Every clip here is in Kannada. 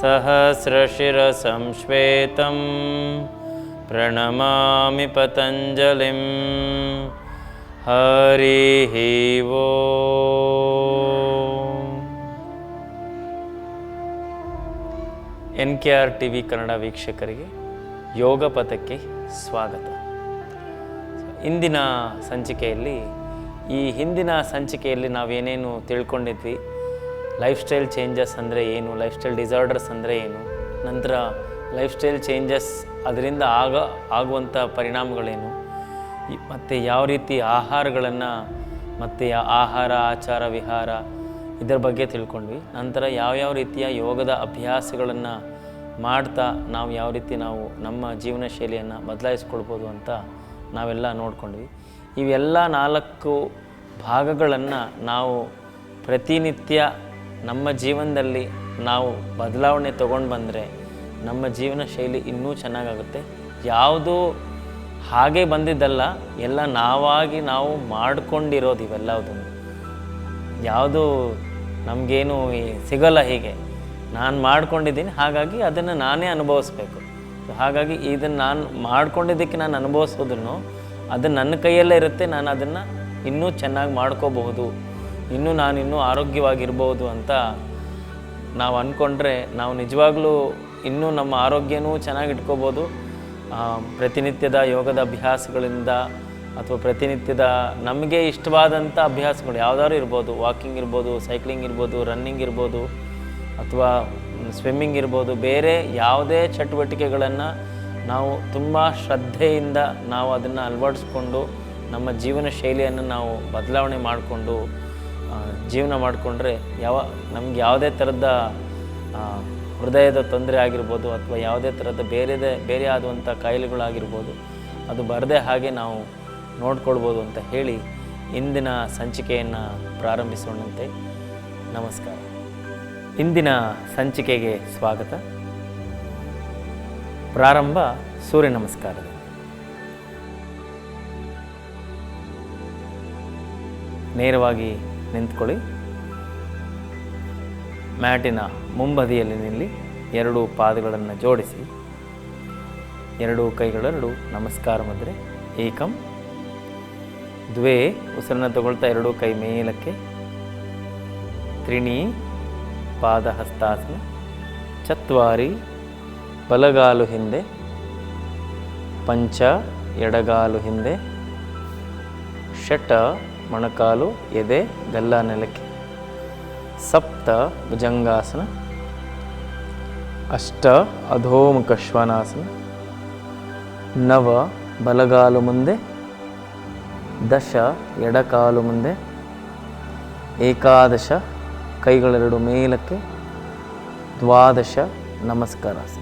सहस्रशिरसंश्वेतं प्रणमामि पतञ्जलिं हरिः वो N K R T V Kannada ವೀಕ್ಷಕರಿಗೆ ಯೋಗ ಪಥಕ್ಕೆ ಸ್ವಾಗತ ಇಂದಿನ ಸಂಚಿಕೆಯಲ್ಲಿ ಈ ಹಿಂದಿನ ಸಂಚಿಕೆಯಲ್ಲಿ ನಾವೇನೇನು ತಿಳ್ಕೊಂಡಿದ್ವಿ ಲೈಫ್ ಸ್ಟೈಲ್ ಚೇಂಜಸ್ ಅಂದರೆ ಏನು? ಲೈಫ್ ಸ್ಟೈಲ್ ಡಿಸಾರ್ಡರ್ಸ್ ಅಂದರೆ ಏನು? ನಂತರ ಲೈಫ್ ಸ್ಟೈಲ್ ಚೇಂಜಸ್ ಅದರಿಂದ ಆಗ ಆಗುವಂಥ ಪರಿಣಾಮಗಳೇನು? ಮತ್ತು ಯಾವ ರೀತಿ ಆಹಾರಗಳನ್ನು, ಮತ್ತು ಆಹಾರ, ಆಚಾರ, ವಿಹಾರ ಇದರ ಬಗ್ಗೆ ತಿಳ್ಕೊಂಡ್ವಿ. ನಂತರ ಯಾವ್ಯಾವ ರೀತಿಯ ಯೋಗದ ಅಭ್ಯಾಸಗಳನ್ನು ಮಾಡ್ತಾ ನಾವು ಯಾವ ರೀತಿ ನಾವು ನಮ್ಮ ಜೀವನ ಶೈಲಿಯನ್ನು ಬದಲಾಯಿಸ್ಕೊಳ್ಬೋದು ಅಂತ ನಾವೆಲ್ಲ ನೋಡ್ಕೊಂಡ್ವಿ. ಇವೆಲ್ಲ ನಾಲ್ಕು ಭಾಗಗಳನ್ನು ನಾವು ಪ್ರತಿನಿತ್ಯ ನಮ್ಮ ಜೀವನದಲ್ಲಿ ನಾವು ಬದಲಾವಣೆ ತೊಗೊಂಡು ಬಂದರೆ ನಮ್ಮ ಜೀವನ ಶೈಲಿ ಇನ್ನೂ ಚೆನ್ನಾಗಾಗುತ್ತೆ. ಯಾವುದು ಹಾಗೆ ಬಂದಿದ್ದಲ್ಲ, ಎಲ್ಲ ನಾವಾಗಿ ನಾವು ಮಾಡಿಕೊಂಡಿರೋದು ಇವೆಲ್ಲದನ್ನು ಯಾವುದು ನಮಗೇನು ಸಿಗಲ್ಲ ಹೀಗೆ. ನಾನು ಮಾಡ್ಕೊಂಡಿದ್ದೀನಿ, ಹಾಗಾಗಿ ಅದನ್ನು ನಾನೇ ಅನುಭವಿಸ್ಬೇಕು. ಹಾಗಾಗಿ ಇದನ್ನು ನಾನು ಮಾಡ್ಕೊಂಡಿದ್ದಕ್ಕೆ ನಾನು ಅನುಭವಿಸೋದನ್ನು ಅದು ನನ್ನ ಕೈಯಲ್ಲೇ ಇರುತ್ತೆ, ನಾನು ಅದನ್ನು ಇನ್ನೂ ಚೆನ್ನಾಗಿ ಮಾಡ್ಕೋಬಹುದು. ಇನ್ನೂ ನಾನು ಇನ್ನೂ ಆರೋಗ್ಯವಾಗಿರ್ಬೋದು ಅಂತ ನಾವು ಅಂದ್ಕೊಂಡ್ರೆ ನಾವು ನಿಜವಾಗ್ಲೂ ಇನ್ನೂ ನಮ್ಮ ಆರೋಗ್ಯನೂ ಚೆನ್ನಾಗಿ ಇಟ್ಕೋಬೋದು. ಆ, ಪ್ರತಿನಿತ್ಯದ ಯೋಗದ ಅಭ್ಯಾಸಗಳಿಂದ ಅಥವಾ ಪ್ರತಿನಿತ್ಯದ ನಮಗೆ ಇಷ್ಟವಾದಂಥ ಅಭ್ಯಾಸಗಳು ಯಾವುದಾದ್ರು ಇರ್ಬೋದು. ವಾಕಿಂಗ್ ಇರ್ಬೋದು ಸೈಕ್ಲಿಂಗ್ ಇರ್ಬೋದು ರನ್ನಿಂಗ್ ಇರ್ಬೋದು ಅಥವಾ ಸ್ವಿಮ್ಮಿಂಗ್ ಇರ್ಬೋದು. ಬೇರೆ ಯಾವುದೇ ಚಟುವಟಿಕೆಗಳನ್ನು ನಾವು ತುಂಬ ಶ್ರದ್ಧೆಯಿಂದ ನಾವು ಅದನ್ನು ಅಳವಡಿಸ್ಕೊಂಡು ನಮ್ಮ ಜೀವನ ಶೈಲಿಯನ್ನು ನಾವು ಬದಲಾವಣೆ ಮಾಡಿಕೊಂಡು ಜೀವನ ಮಾಡಿಕೊಂಡ್ರೆ ಯಾವ, ನಮ್ಗೆ ಯಾವುದೇ ಥರದ ಹೃದಯದ ತೊಂದರೆ ಆಗಿರ್ಬೋದು ಅಥವಾ ಯಾವುದೇ ಥರದ ಬೇರೆದೇ, ಬೇರೆ ಆದಂಥ ಕಾಯಿಲೆಗಳಾಗಿರ್ಬೋದು, ಅದು ಬರದೇ ಹಾಗೆ ನಾವು ನೋಡ್ಕೊಳ್ಬೋದು ಅಂತ ಹೇಳಿ ಇಂದಿನ ಸಂಚಿಕೆಯನ್ನು ಪ್ರಾರಂಭಿಸೋಣಂತೆ. ನಮಸ್ಕಾರ. ಇಂದಿನ ಸಂಚಿಕೆಗೆ ಸ್ವಾಗತ. ಪ್ರಾರಂಭ ಸೂರ್ಯ ನಮಸ್ಕಾರದ. ನೇರವಾಗಿ ನಿಂತ್ಕೊಳ್ಳಿ. ಮ್ಯಾಟಿನ ಮುಂಬದಿಯಲ್ಲಿ ನಿಲ್ಲಿ ಎರಡು ಪಾದಗಳನ್ನು ಜೋಡಿಸಿ. ಎರಡು ಕೈಗಳೆರಡು ನಮಸ್ಕಾರ ಮುದ್ರೆ. ಏಕಂ. ದ್ವೇ, ಉಸಿರನ್ನು ತಗೊಳ್ತಾ ಎರಡೂ ಕೈ ಮೇಲಕ್ಕೆ. ತ್ರಿಣಿ ಪಾದ ಹಸ್ತಾಸನ ಚತ್ವಾರಿ, ಬಲಗಾಲು ಹಿಂದೆ. ಪಂಚ, ಎಡಗಾಲು ಹಿಂದೆ. ಷಟ ಮೊಣಕಾಲು, ಎದೆ ಗಲ್ಲ ನೆಲಕ್ಕೆ. ಸಪ್ತ ಭುಜಂಗಾಸನ. ಅಷ್ಟ ಅಧೋಮುಖ ಶ್ವಾನಾಸನ ನವ ಬಲಗಾಲು ಮುಂದೆ. ದಶ ಎಡಕಾಲು ಮುಂದೆ. ಏಕಾದಶ ಕೈಗಳೆರಡು ಮೇಲಕ್ಕೆ. ದ್ವಾದಶ ನಮಸ್ಕಾರಾಸನ.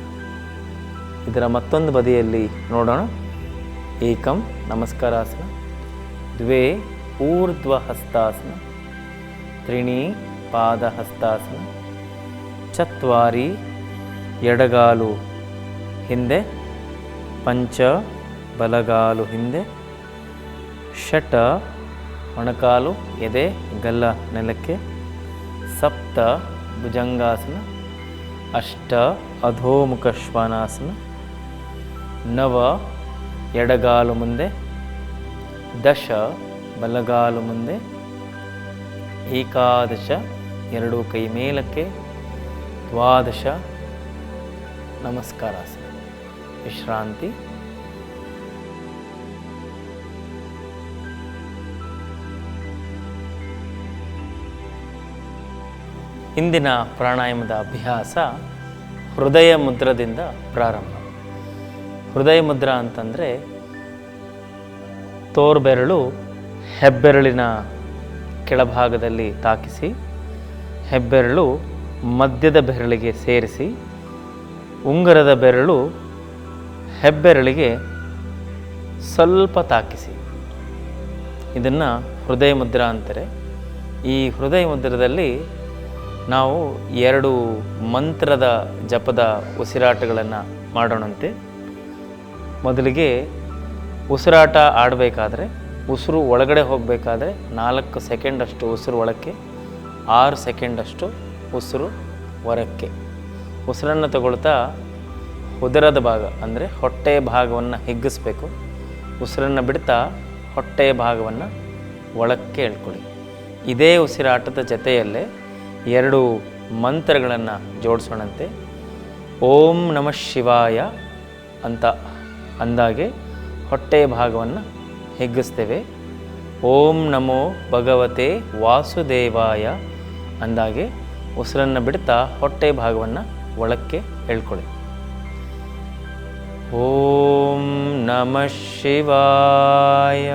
ಇದರ ಮತ್ತೊಂದು ಬದಿಯಲ್ಲಿ ನೋಡೋಣ. ಏಕಂ ನಮಸ್ಕಾರಾಸನ. ದ್ವೇ ಹಸ್ತಾಸನ ತ್ರಿಣಿ ಹಸ್ತಾಸನ ಚತ್ವಾರಿ ಎಡಗಾಲು ಹಿಂದೆ ಪಂಚ ಬಲಗಾಲು ಹಿಂದೆ ಷಟ ಮೊಣಕಾಲು ಎದೆ ಗಲ್ಲ ನೆಲಕ್ಕೆ ಸಪ್ತ ಭುಜಂಗಾಸನ ಅಷ್ಟ ಅಧೋಮುಖ ಶ್ವಾನಾಸನ ನವ ಎಡಗಾಲು ಮುಂದೆ ದಶ ಬಲಗಾಲು ಮುಂದೆ ಏಕಾದಶ, ಎರಡು ಕೈ ಮೇಲಕ್ಕೆ ದ್ವಾದಶ. ನಮಸ್ಕಾರಾಸನ ವಿಶ್ರಾಂತಿ. ಇಂದಿನ ಪ್ರಾಣಾಯಾಮದ ಅಭ್ಯಾಸ ಹೃದಯ ಮುದ್ರದಿಂದ ಪ್ರಾರಂಭ. ಹೃದಯ ಮುದ್ರ ಅಂತಂದರೆ ತೋರ್ಬೆರಳು ಹೆಬ್ಬೆರಳಿನ ಕೆಳಭಾಗದಲ್ಲಿ ತಾಕಿಸಿ, ಹೆಬ್ಬೆರಳು ಮಧ್ಯದ ಬೆರಳಿಗೆ ಸೇರಿಸಿ, ಉಂಗರದ ಬೆರಳು ಹೆಬ್ಬೆರಳಿಗೆ ಸ್ವಲ್ಪ ತಾಕಿಸಿ. ಇದನ್ನು ಹೃದಯ ಮುದ್ರಾ ಅಂತಾರೆ. ಈ ಹೃದಯ ಮುದ್ರದಲ್ಲಿ ನಾವು ಎರಡು ಮಂತ್ರದ ಜಪದ ಉಸಿರಾಟಗಳನ್ನು ಮಾಡೋಣಂತೆ. ಮೊದಲಿಗೆ ಉಸಿರಾಟ ಆಡಬೇಕಾದ್ರೆ ಉಸಿರು ಒಳಗಡೆ ಹೋಗಬೇಕಾದ್ರೆ ನಾಲ್ಕು ಸೆಕೆಂಡಷ್ಟು ಉಸಿರು ಒಳಕ್ಕೆ, ಆರು ಸೆಕೆಂಡಷ್ಟು ಉಸಿರು ಹೊರಕ್ಕೆ. ಉಸಿರನ್ನು ತಗೊಳ್ತಾ ಉದರದ ಭಾಗ, ಅಂದರೆ ಹೊಟ್ಟೆಯ ಭಾಗವನ್ನು ಹಿಗ್ಗಿಸ್ಬೇಕು. ಉಸಿರನ್ನು ಬಿಡ್ತಾ ಹೊಟ್ಟೆಯ ಭಾಗವನ್ನು ಒಳಕ್ಕೆ ಎಳ್ಕೊಳ್ಳಿ. ಇದೇ ಉಸಿರಾಟದ ಜೊತೆಯಲ್ಲೇ ಎರಡು ಮಂತ್ರಗಳನ್ನು ಜೋಡಿಸೋಣಂತೆ. ಓಂ ನಮಃ ಶಿವಾಯ ಅಂತ ಅಂದಾಗೆ ಹೊಟ್ಟೆಯ ಭಾಗವನ್ನು ಹಿಗ್ಗಿಸ್ತೇವೆ. ಓಂ ನಮೋ ಭಗವತೆ ವಾಸುದೇವಾಯ ಅಂದಾಗೆ ಉಸಿರನ್ನು ಬಿಡ್ತಾ ಹೊಟ್ಟೆ ಭಾಗವನ್ನು ಒಳಕ್ಕೆ ಹೇಳ್ಕೊಳ್ಳಿ ಓಂ ನಮಃ ಶಿವಾಯ.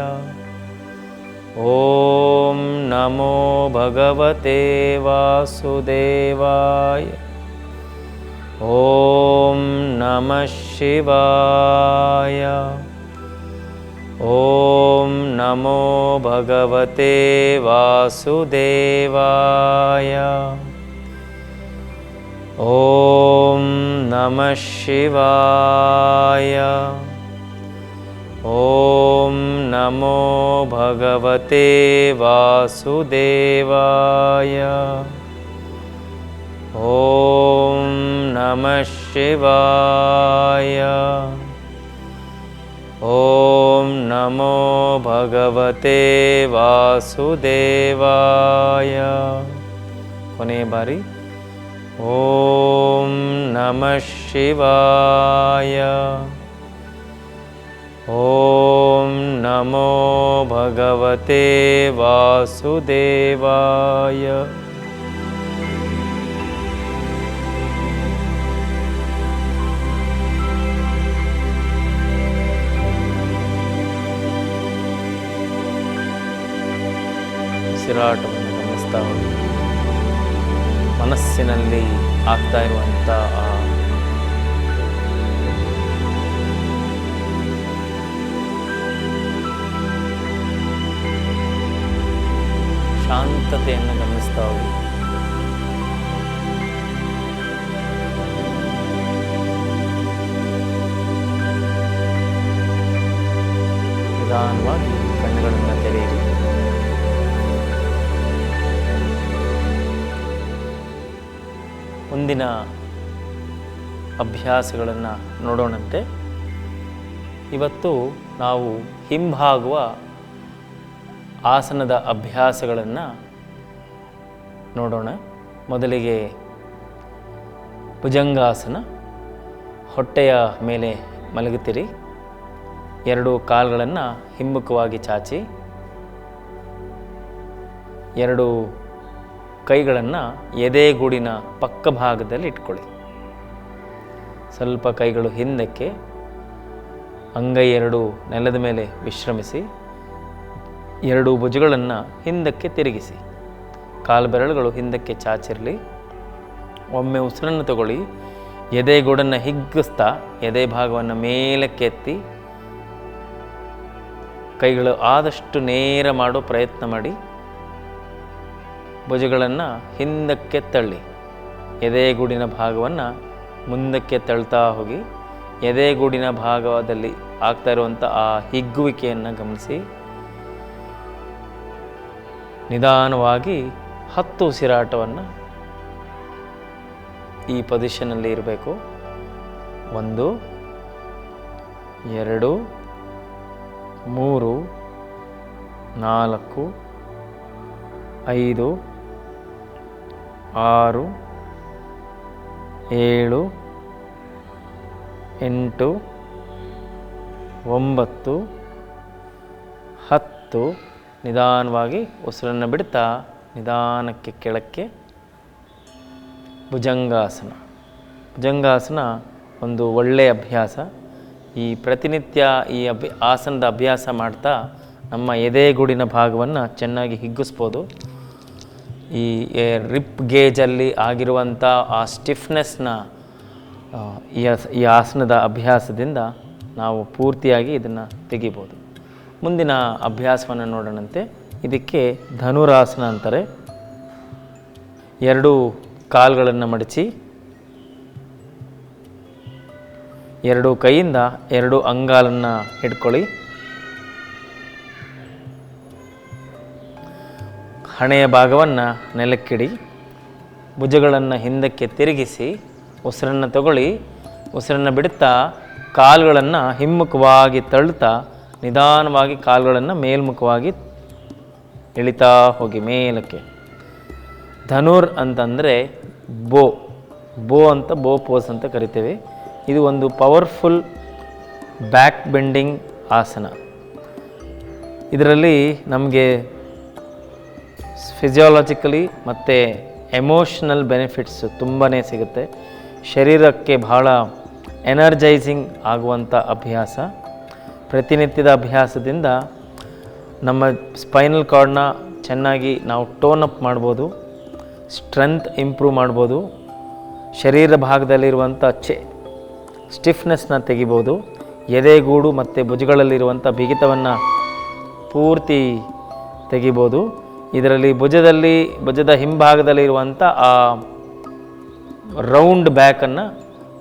ಓಂ ನಮೋ ಭಗವತೆ ವಾಸುದೇವಾಯ. ಓಂ ನಮಃ ಶಿವಾಯ. ॐ नमो भगवते वासुदेवाय। ॐ नमः शिवाय। ॐ नमो भगवते वासुदेवाय। ॐ नमः शिवाय। ॐ नमो भगवते वासुदेवाय। वासुदेवायने बा ॐ नमः शिवाय। ॐ नमो भगवते वासुदेवाय। ಆಗ್ತಾ ಇರುವಂಥ ಶಾಂತತೆಯನ್ನು ಗಮನಿಸ್ತಾ ಹೋಗಿ. ಮುಂದಿನ ಅಭ್ಯಾಸಗಳನ್ನು ನೋಡೋಣಂತೆ. ಇವತ್ತು ನಾವು ಹಿಂಭಾಗುವ ಆಸನದ ಅಭ್ಯಾಸಗಳನ್ನು ನೋಡೋಣ. ಮೊದಲಿಗೆ ಭುಜಂಗಾಸನ. ಹೊಟ್ಟೆಯ ಮೇಲೆ ಮಲಗುತ್ತೀರಿ. ಎರಡು ಕಾಲುಗಳನ್ನು ಹಿಮ್ಮುಖವಾಗಿ ಚಾಚಿ. ಎರಡು ಕೈಗಳನ್ನು ಎದೆಗೂಡಿನ ಪಕ್ಕ ಭಾಗದಲ್ಲಿ ಇಟ್ಕೊಳ್ಳಿ. ಸ್ವಲ್ಪ ಕೈಗಳು ಹಿಂದಕ್ಕೆ, ಅಂಗೈ ಎರಡು ನೆಲದ ಮೇಲೆ ವಿಶ್ರಮಿಸಿ, ಎರಡು ಭುಜಗಳನ್ನು ಹಿಂದಕ್ಕೆ ತಿರುಗಿಸಿ. ಕಾಲು ಬೆರಳುಗಳು ಹಿಂದಕ್ಕೆ ಚಾಚಿರಲಿ. ಒಮ್ಮೆ ಉಸಿರನ್ನು ತಗೊಳ್ಳಿ. ಎದೆಗೂಡನ್ನು ಹಿಗ್ಗಿಸ್ತಾ ಎದೆ ಭಾಗವನ್ನು ಮೇಲಕ್ಕೆ ಎತ್ತಿ ಕೈಗಳು ಆದಷ್ಟು ನೇರ ಮಾಡೋ ಪ್ರಯತ್ನ ಮಾಡಿ. ಭುಜಗಳನ್ನು ಹಿಂದಕ್ಕೆ ತಳ್ಳಿ. ಎದೆಗೂಡಿನ ಭಾಗವನ್ನು ಮುಂದಕ್ಕೆ ತಳ್ತಾ ಹೋಗಿ, ಎದೆಗೂಡಿನ ಭಾಗದಲ್ಲಿ ಆಗ್ತಾ ಇರುವಂಥ ಆ ಹಿಗ್ಗುವಿಕೆಯನ್ನು ಗಮನಿಸಿ, ನಿಧಾನವಾಗಿ ಹತ್ತು ಉಸಿರಾಟವನ್ನು ಈ ಪೊಸಿಷನಲ್ಲಿ ಇರಬೇಕು. ಒಂದು, ಎರಡು, ಮೂರು, ನಾಲ್ಕು, ಐದು ಆರು, ಏಳು, ಎಂಟು, ಒಂಬತ್ತು, ಹತ್ತು. ನಿಧಾನವಾಗಿ ಉಸಿರನ್ನು ಬಿಡ್ತಾ ನಿಧಾನಕ್ಕೆ ಕೆಳಕ್ಕೆ ಭುಜಂಗಾಸನ. ಭುಜಂಗಾಸನ ಒಂದು ಒಳ್ಳೆಯ ಅಭ್ಯಾಸ. ಈ ಪ್ರತಿನಿತ್ಯ ಈ ಅಭ್ಯ, ಆಸನದ ಅಭ್ಯಾಸ ಮಾಡ್ತಾ ನಮ್ಮ ಎದೆಗೂಡಿನ ಭಾಗವನ್ನು ಚೆನ್ನಾಗಿ ಹಿಗ್ಗಿಸ್ಬೋದು. ಈ ರಿಪ್ ಗೇಜಲ್ಲಿ ಆಗಿರುವಂಥ ಆ ಸ್ಟಿಫ್ನೆಸ್ನ ಈ ಆಸನದ ಅಭ್ಯಾಸದಿಂದ ನಾವು ಪೂರ್ತಿಯಾಗಿ ಇದನ್ನು ತೆಗಿಬೋದು. ಮುಂದಿನ ಅಭ್ಯಾಸವನ್ನು ನೋಡೋಣಂತೆ. ಇದಕ್ಕೆ ಧನುರಾಸನ ಅಂತಾರೆ. ಎರಡು ಕಾಲುಗಳನ್ನು ಮಡಚಿ, ಎರಡು ಕೈಯಿಂದ ಎರಡು ಅಂಗಾಲನ್ನು ಹಿಡ್ಕೊಳ್ಳಿ. ಹಣೆಯ ಭಾಗವನ್ನು ನೆಲಕ್ಕಿಡಿ, ಭುಜಗಳನ್ನು ಹಿಂದಕ್ಕೆ ತಿರುಗಿಸಿ, ಉಸಿರನ್ನು ತಗೊಳ್ಳಿ. ಉಸಿರನ್ನು ಬಿಡುತ್ತಾ ಕಾಲುಗಳನ್ನು ಹಿಮ್ಮುಖವಾಗಿ ತಳ್ಳುತ್ತಾ ನಿಧಾನವಾಗಿ ಕಾಲುಗಳನ್ನು ಮೇಲ್ಮುಖವಾಗಿ ಇಳಿತಾ ಹೋಗಿ ಮೇಲಕ್ಕೆ. ಧನುರ್ ಅಂತಂದರೆ ಬೋ ಬೋ ಅಂತ ಬೋ ಪೋಸ್ ಅಂತ ಕರಿತೇವೆ. ಇದು ಒಂದು ಪವರ್ಫುಲ್ ಬ್ಯಾಕ್ ಬೆಂಡಿಂಗ್ ಆಸನ. ಇದರಲ್ಲಿ ನಮಗೆ ಫಿಸಿಯಾಲಜಿಕಲಿ ಮತ್ತು ಎಮೋಷ್ನಲ್ ಬೆನಿಫಿಟ್ಸ್ ತುಂಬಾ ಸಿಗುತ್ತೆ. ಶರೀರಕ್ಕೆ ಬಹಳ ಎನರ್ಜೈಸಿಂಗ್ ಆಗುವಂಥ ಅಭ್ಯಾಸ. ಪ್ರತಿನಿತ್ಯದ ಅಭ್ಯಾಸದಿಂದ ನಮ್ಮ ಸ್ಪೈನಲ್ ಕಾರ್ಡ್ನ ಚೆನ್ನಾಗಿ ನಾವು ಟೋನ್ ಅಪ್ ಮಾಡ್ಬೋದು ಸ್ಟ್ರೆಂತ್ ಇಂಪ್ರೂವ್ ಮಾಡ್ಬೋದು, ಶರೀರ ಭಾಗದಲ್ಲಿರುವಂಥ ಚೆ ಸ್ಟಿಫ್ನೆಸ್ನ ತೆಗಿಬೋದು, ಎದೆಗೂಡು ಮತ್ತು ಭುಜಗಳಲ್ಲಿರುವಂಥ ಬಿಗಿತವನ್ನು ಪೂರ್ತಿ ತೆಗಿಬೋದು. ಇದರಲ್ಲಿ ಭುಜದಲ್ಲಿ, ಭುಜದ ಹಿಂಭಾಗದಲ್ಲಿರುವಂಥ ಆ ರೌಂಡ್ ಬ್ಯಾಕನ್ನು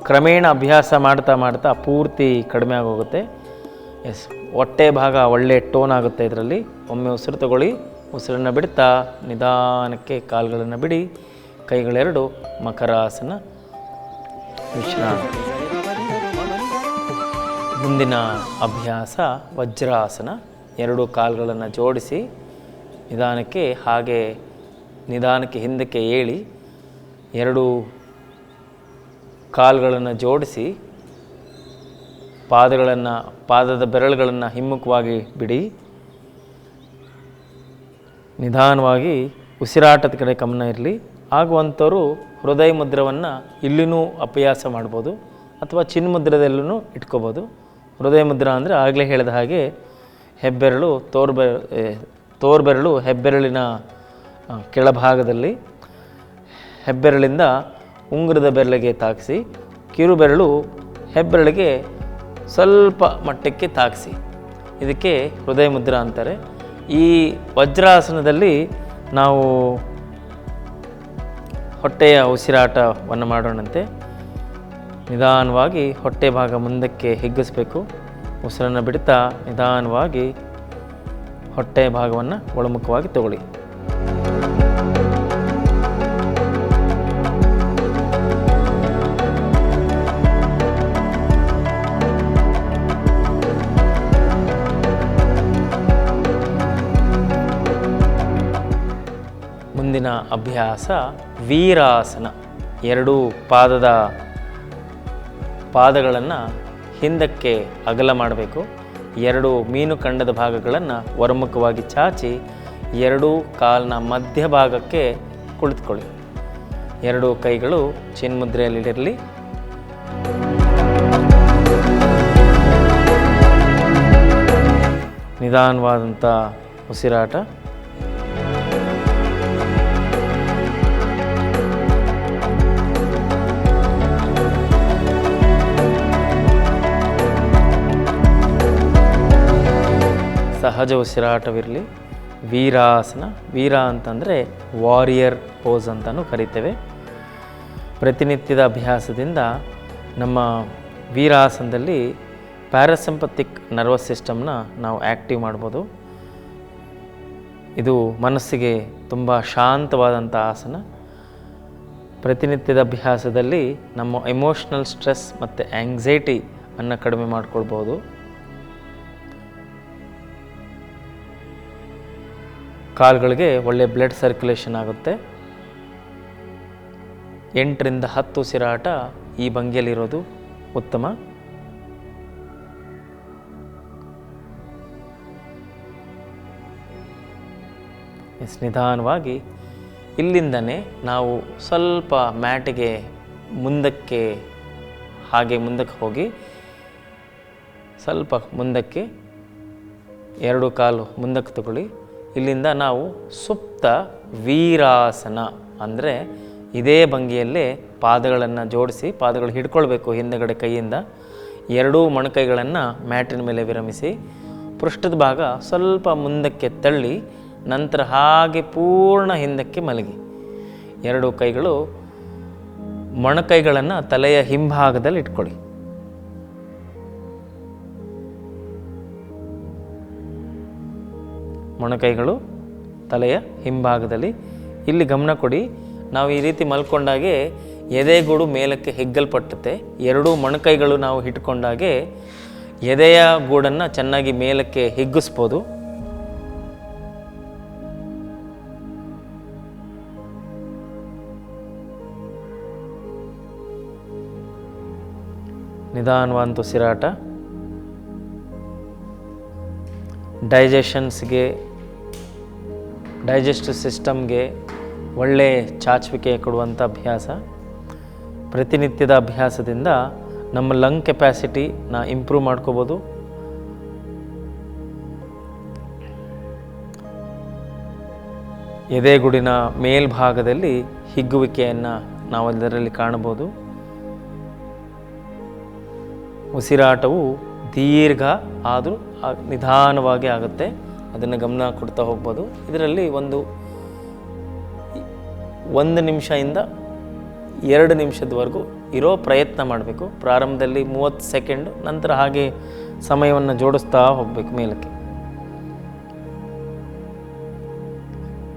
ಕ್ರಮೇಣ ಅಭ್ಯಾಸ ಮಾಡ್ತಾ ಮಾಡ್ತಾ ಪೂರ್ತಿ ಕಡಿಮೆ ಆಗೋಗುತ್ತೆ. ಎಸ್ ಹೊಟ್ಟೆ ಭಾಗ ಒಳ್ಳೆ ಟೋನ್ ಆಗುತ್ತೆ ಇದರಲ್ಲಿ. ಒಮ್ಮೆ ಉಸಿರು ತಗೊಳ್ಳಿ, ಉಸಿರನ್ನು ಬಿಡ್ತಾ ನಿಧಾನಕ್ಕೆ ಕಾಲುಗಳನ್ನು ಬಿಡಿ. ಕೈಗಳೆರಡು ಮಕರಾಸನ ವಿಶ್ರಾಮ ಮುಂದಿನ ಅಭ್ಯಾಸ ವಜ್ರಾಸನ. ಎರಡು ಕಾಲುಗಳನ್ನು ಜೋಡಿಸಿ ನಿಧಾನಕ್ಕೆ ಹಾಗೆ ನಿಧಾನಕ್ಕೆ ಹಿಂದಕ್ಕೆ ಏಳಿ ಎರಡು ಕಾಲುಗಳನ್ನು ಜೋಡಿಸಿ ಪಾದಗಳನ್ನು, ಪಾದದ ಬೆರಳುಗಳನ್ನು ಹಿಮ್ಮುಖವಾಗಿ ಬಿಡಿ. ನಿಧಾನವಾಗಿ ಉಸಿರಾಟದ ಕಡೆ ಗಮನ ಇರಲಿ. ಆಗುವಂಥವರು ಹೃದಯ ಮುದ್ರವನ್ನು ಇಲ್ಲಿನೂ ಅಭ್ಯಾಸ ಮಾಡ್ಬೋದು ಅಥವಾ ಚಿನ್ಮುದ್ರದಲ್ಲೂ ಇಟ್ಕೋಬೋದು. ಹೃದಯ ಮುದ್ರ ಅಂದರೆ ಆಗಲೇ ಹೇಳಿದ ಹಾಗೆ ಹೆಬ್ಬೆರಳು ತೋರ್ಬೆ ತೋರ್ಬೆರಳು ಹೆಬ್ಬೆರಳಿನ ಕೆಳಭಾಗದಲ್ಲಿ. ಹೆಬ್ಬೆರಳಿಂದ ಉಂಗುರದ ಬೆರಳಿಗೆ ತಾಗಿಸಿ ಕಿರುಬೆರಳು ಹೆಬ್ಬೆರಳಿಗೆ ಸ್ವಲ್ಪ ಮಟ್ಟಕ್ಕೆ ತಾಗಿಸಿ ಇದಕ್ಕೆ ಹೃದಯ ಮುದ್ರಾ ಅಂತಾರೆ. ಈ ವಜ್ರಾಸನದಲ್ಲಿ ನಾವು ಹೊಟ್ಟೆಯ ಉಸಿರಾಟವನ್ನು ಮಾಡೋಣಂತೆ. ನಿಧಾನವಾಗಿ ಹೊಟ್ಟೆ ಭಾಗ ಮುಂದಕ್ಕೆ ಹಿಗ್ಗಿಸ್ಬೇಕು. ಉಸಿರನ್ನು ಬಿಡ್ತಾ ನಿಧಾನವಾಗಿ ಹೊಟ್ಟೆ ಭಾಗವನ್ನು ಒಳಮುಖವಾಗಿ ತಗೊಳ್ಳಿ. ಮುಂದಿನ ಅಭ್ಯಾಸ ವೀರಾಸನ. ಎರಡೂ ಪಾದದ ಪಾದಗಳನ್ನು ಹಿಂದಕ್ಕೆ ಅಗಲ ಮಾಡಬೇಕು. ಎರಡು ಮೀನು ಕಂಡದ ಭಾಗಗಳನ್ನು ಹೊರಮುಖವಾಗಿ ಚಾಚಿ ಎರಡೂ ಕಾಲಿನ ಮಧ್ಯಭಾಗಕ್ಕೆ ಕುಳಿತುಕೊಳ್ಳಿ. ಎರಡು ಕೈಗಳು ಚಿನ್ಮುದ್ರೆಯಲ್ಲಿರಲಿ ನಿಧಾನವಾದಂಥ ಉಸಿರಾಟ. ಸಹಜ ಉಸಿರಾಟವಿರಲಿ ವೀರಾಸನ, ವೀರ ಅಂತಂದರೆ ವಾರಿಯರ್ ಪೋಸ್ ಅಂತಲೂ ಕರಿತೇವೆ. ಪ್ರತಿನಿತ್ಯದ ಅಭ್ಯಾಸದಿಂದ ನಮ್ಮ ವೀರಾಸನದಲ್ಲಿ ಪ್ಯಾರಾಸಿಂಪತಿಕ್ ನರ್ವಸ್ ಸಿಸ್ಟಮ್ನ ನಾವು ಆ್ಯಕ್ಟಿವ್ ಮಾಡ್ಬೋದು. ಇದು ಮನಸ್ಸಿಗೆ ತುಂಬ ಶಾಂತವಾದಂಥ ಆಸನ. ಪ್ರತಿನಿತ್ಯದ ಅಭ್ಯಾಸದಲ್ಲಿ ನಮ್ಮ ಎಮೋಷ್ನಲ್ ಸ್ಟ್ರೆಸ್ ಮತ್ತು ಆ್ಯಂಗ್ಸೈಟಿ ಅನ್ನು ಕಡಿಮೆ ಮಾಡ್ಕೊಳ್ಬೋದು. ಕಾಲುಗಳಿಗೆ ಒಳ್ಳೆಯ ಬ್ಲಡ್ ಸರ್ಕ್ಯುಲೇಷನ್ ಆಗುತ್ತೆ. ಎಂಟರಿಂದ ಹತ್ತು ಉಸಿರಾಟ ಈ ಭಂಗಿಯಲ್ಲಿರೋದು ಉತ್ತಮ. ಎಸ್, ನಿಧಾನವಾಗಿ ಇಲ್ಲಿಂದನೇ ನಾವು ಸ್ವಲ್ಪ ಮ್ಯಾಟಿಗೆ ಮುಂದಕ್ಕೆ, ಹಾಗೆ ಮುಂದಕ್ಕೆ ಹೋಗಿ ಸ್ವಲ್ಪ ಮುಂದಕ್ಕೆ ಎರಡು ಕಾಲು ಮುಂದಕ್ಕೆ ತಗೊಳ್ಳಿ. ಇಲ್ಲಿಂದ ನಾವು ಸುಪ್ತ ವೀರಾಸನ, ಅಂದರೆ ಇದೇ ಭಂಗಿಯಲ್ಲೇ ಪಾದಗಳನ್ನು ಜೋಡಿಸಿ ಪಾದಗಳು ಹಿಡ್ಕೊಳ್ಬೇಕು ಹಿಂದಗಡೆ ಕೈಯಿಂದ. ಎರಡೂ ಮೊಣಕೈಗಳನ್ನು ಮ್ಯಾಟಿನ ಮೇಲೆ ವಿರಮಿಸಿ ಪೃಷ್ಠದ ಭಾಗ ಸ್ವಲ್ಪ ಮುಂದಕ್ಕೆ ತಳ್ಳಿ, ನಂತರ ಹಾಗೆ ಪೂರ್ಣ ಹಿಂದಕ್ಕೆ ಮಲಗಿ. ಎರಡು ಕೈಗಳು ಮೊಣಕೈಗಳನ್ನು ತಲೆಯ ಹಿಂಭಾಗದಲ್ಲಿ ಇಟ್ಕೊಳ್ಳಿ. ಮೊಣಕೈಗಳು ತಲೆಯ ಹಿಂಭಾಗದಲ್ಲಿ. ಇಲ್ಲಿ ಗಮನ ಕೊಡಿ, ನಾವು ಈ ರೀತಿ ಮಲ್ಕೊಂಡಾಗೆ ಎದೆಗೂಡು ಮೇಲಕ್ಕೆ ಹೆಗ್ಗಲ್ಪಟ್ಟುತ್ತೆ. ಎರಡೂ ಮೊಣಕೈಗಳು ನಾವು ಇಟ್ಕೊಂಡಾಗೆ ಎದೆಯ ಗೂಡನ್ನು ಚೆನ್ನಾಗಿ ಮೇಲಕ್ಕೆ ಹಿಗ್ಗಿಸ್ಬೋದು. ನಿಧಾನವಾದಂಥ ಸಿರಾಟ. ಡೈಜೆಷನ್ಸ್ಗೆ ಡೈಜೆಸ್ಟಿವ್ ಸಿಸ್ಟಮ್ಗೆ ಒಳ್ಳೆ ಚಾಚುವಿಕೆ ಕೊಡುವಂಥ ಅಭ್ಯಾಸ, ಪ್ರತಿನಿತ್ಯದ ಅಭ್ಯಾಸದಿಂದ ನಮ್ಮ ಲಂಗ್ ಕೆಪ್ಯಾಸಿಟಿನ ಇಂಪ್ರೂವ್ ಮಾಡ್ಕೋಬೋದು. ಎದೆಗುಡಿನ ಮೇಲ್ಭಾಗದಲ್ಲಿ ಹಿಗ್ಗುವಿಕೆಯನ್ನು ನಾವೆಲ್ಲರಲ್ಲಿ ಕಾಣಬಹುದು ಉಸಿರಾಟವು ದೀರ್ಘ ಆದರೂ ನಿಧಾನವಾಗಿ ಆಗುತ್ತೆ. ಅದನ್ನು ಗಮನ ಕೊಡ್ತಾ ಹೋಗ್ಬೋದು. ಇದರಲ್ಲಿ ಒಂದು ಒಂದು ನಿಮಿಷದಿಂದ ಎರಡು ನಿಮಿಷದವರೆಗೂ ಇರೋ ಪ್ರಯತ್ನ ಮಾಡಬೇಕು. ಪ್ರಾರಂಭದಲ್ಲಿ ಮೂವತ್ತು ಸೆಕೆಂಡ್, ನಂತರ ಹಾಗೆ ಸಮಯವನ್ನು ಜೋಡಿಸ್ತಾ ಹೋಗಬೇಕು ಮೇಲಕ್ಕೆ.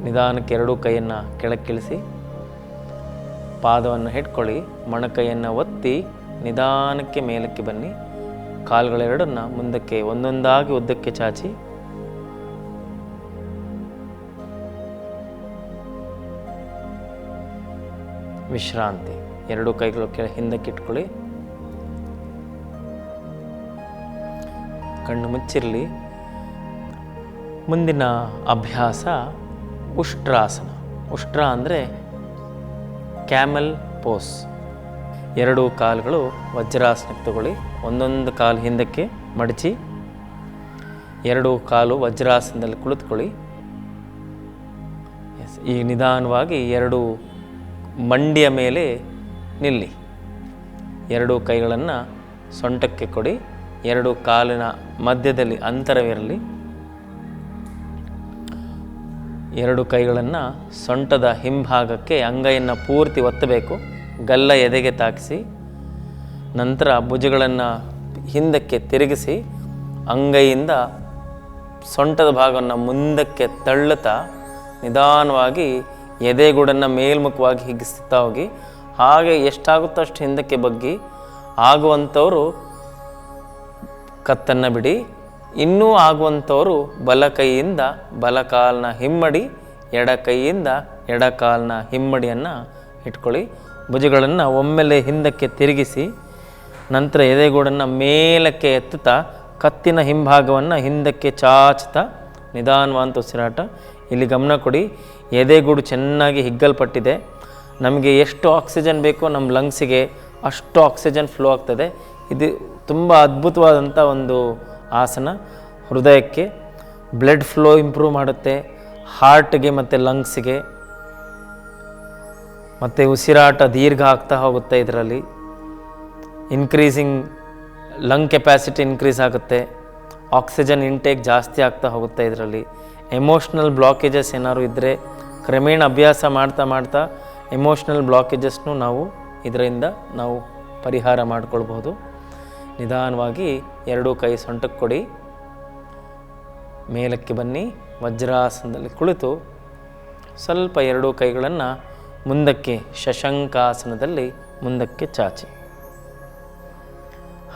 ನಿಧಾನಕ್ಕೆ ಎರಡೂ ಕೈಯನ್ನು ಕೆಳಕ್ಕಿಳಿಸಿ, ಪಾದವನ್ನು ಹಿಡ್ಕೊಳ್ಳಿ ಮೊಣಕೈಯನ್ನು ಒತ್ತಿ ನಿಧಾನಕ್ಕೆ ಮೇಲಕ್ಕೆ ಬನ್ನಿ. ಕಾಲುಗಳೆರಡನ್ನು ಮುಂದಕ್ಕೆ ಒಂದೊಂದಾಗಿ ಉದ್ದಕ್ಕೆ ಚಾಚಿ ವಿಶ್ರಾಂತಿ. ಎರಡು ಕೈಗಳು ಕೆಳ ಹಿಂದಕ್ಕೆ ಇಟ್ಕೊಳ್ಳಿ ಕಣ್ಣು ಮುಚ್ಚಿರಲಿ. ಮುಂದಿನ ಅಭ್ಯಾಸ ಉಷ್ಟ್ರಾಸನ. ಉಷ್ಟ್ರ ಅಂದರೆ ಕ್ಯಾಮಲ್ ಪೋಸ್. ಎರಡು ಕಾಲುಗಳು ವಜ್ರಾಸನಕ್ಕೆ ತಗೊಳ್ಳಿ ಒಂದೊಂದು ಕಾಲು ಹಿಂದಕ್ಕೆ ಮಡಚಿ, ಎರಡು ಕಾಲು ವಜ್ರಾಸನದಲ್ಲಿ ಕುಳಿತುಕೊಳ್ಳಿ. ಈ ನಿಧಾನವಾಗಿ ಎರಡು ಮಂಡಿಯ ಮೇಲೆ ನಿಲ್ಲಿ. ಎರಡೂ ಕೈಗಳನ್ನು ಸೊಂಟಕ್ಕೆ ಕೊಡಿ, ಎರಡು ಕಾಲಿನ ಮಧ್ಯದಲ್ಲಿ ಅಂತರವಿರಲಿ. ಎರಡು ಕೈಗಳನ್ನು ಸೊಂಟದ ಹಿಂಭಾಗಕ್ಕೆ ಅಂಗೈಯನ್ನು ಪೂರ್ತಿ ಒತ್ತಬೇಕು, ಗಲ್ಲ ಎದೆಗೆ ತಾಕಿಸಿ, ನಂತರ ಭುಜಗಳನ್ನು ಹಿಂದಕ್ಕೆ ತಿರುಗಿಸಿ, ಅಂಗೈಯಿಂದ ಸೊಂಟದ ಭಾಗವನ್ನು ಮುಂದಕ್ಕೆ ತಳ್ಳುತ್ತಾ ನಿಧಾನವಾಗಿ ಎದೆಗೂಡನ್ನು ಮೇಲ್ಮುಖವಾಗಿ ಹಿಗ್ಗಿಸ್ತಾ ಹೋಗಿ, ಹಾಗೆ ಎಷ್ಟಾಗುತ್ತೋ ಅಷ್ಟು ಹಿಂದಕ್ಕೆ ಬಗ್ಗಿ, ಆಗುವಂಥವರು ಕತ್ತನ್ನು ಬಿಡಿ, ಇನ್ನೂ ಆಗುವಂಥವರು ಬಲ ಕೈಯಿಂದ ಬಲ ಹಿಮ್ಮಡಿ ಎಡ ಕೈಯಿಂದ ಎಡ ಕಾಲನ್ನ ಹಿಮ್ಮಡಿಯನ್ನು ಇಟ್ಕೊಳ್ಳಿ. ಭುಜಗಳನ್ನು ಒಮ್ಮೆಲೆ ಹಿಂದಕ್ಕೆ ತಿರುಗಿಸಿ, ನಂತರ ಎದೆಗೂಡನ್ನು ಮೇಲಕ್ಕೆ ಎತ್ತುತ್ತಾ, ಕತ್ತಿನ ಹಿಂಭಾಗವನ್ನು ಹಿಂದಕ್ಕೆ ಚಾಚುತ್ತಾ ನಿಧಾನವಾದಂಥ ಉಸಿರಾಟ. ಇಲ್ಲಿ ಗಮನ ಕೊಡಿ. ಎದೆಗೂಡು ಚೆನ್ನಾಗಿ ಹಿಗ್ಗಲ್ಪಟ್ಟಿದೆ. ನಮಗೆ ಎಷ್ಟು ಆಕ್ಸಿಜನ್ ಬೇಕೋ ನಮ್ಮ ಲಂಗ್ಸಿಗೆ ಅಷ್ಟು ಆಕ್ಸಿಜನ್ ಫ್ಲೋ ಆಗ್ತದೆ. ಇದು ತುಂಬ ಅದ್ಭುತವಾದಂಥ ಒಂದು ಆಸನ. ಹೃದಯಕ್ಕೆ ಬ್ಲಡ್ ಫ್ಲೋ ಇಂಪ್ರೂವ್ ಮಾಡುತ್ತೆ. ಹಾರ್ಟ್ಗೆ ಮತ್ತು ಲಂಗ್ಸಿಗೆ. ಮತ್ತು ಉಸಿರಾಟ ದೀರ್ಘ ಆಗ್ತಾ ಹೋಗುತ್ತೆ ಇದರಲ್ಲಿ. ಇನ್ಕ್ರೀಸಿಂಗ್ ಲಂಗ್ ಕೆಪ್ಯಾಸಿಟಿ ಇನ್ಕ್ರೀಸ್ ಆಗುತ್ತೆ. ಆಕ್ಸಿಜನ್ ಇಂಟೇಕ್ ಜಾಸ್ತಿ ಆಗ್ತಾ ಹೋಗುತ್ತೆ ಇದರಲ್ಲಿ. ಎಮೋಷ್ನಲ್ ಬ್ಲಾಕೇಜಸ್ ಏನಾದ್ರು ಇದ್ದರೆ ಕ್ರಮೇಣ ಅಭ್ಯಾಸ ಮಾಡ್ತಾ ಮಾಡ್ತಾ ಎಮೋಷ್ನಲ್ ಬ್ಲಾಕೇಜಸ್ನು ನಾವು ಇದರಿಂದ ನಾವು ಪರಿಹಾರ ಮಾಡಿಕೊಳ್ಬೋದು ನಿಧಾನವಾಗಿ ಎರಡೂ ಕೈ ಸೊಂಟಕ್ಕೆ ಕೊಡಿ ಮೇಲಕ್ಕೆ ಬನ್ನಿ, ವಜ್ರಾಸನದಲ್ಲಿ ಕುಳಿತು ಸ್ವಲ್ಪ ಎರಡೂ ಕೈಗಳನ್ನು ಮುಂದಕ್ಕೆ ಶಶಂಕಾಸನದಲ್ಲಿ ಮುಂದಕ್ಕೆ ಚಾಚಿ.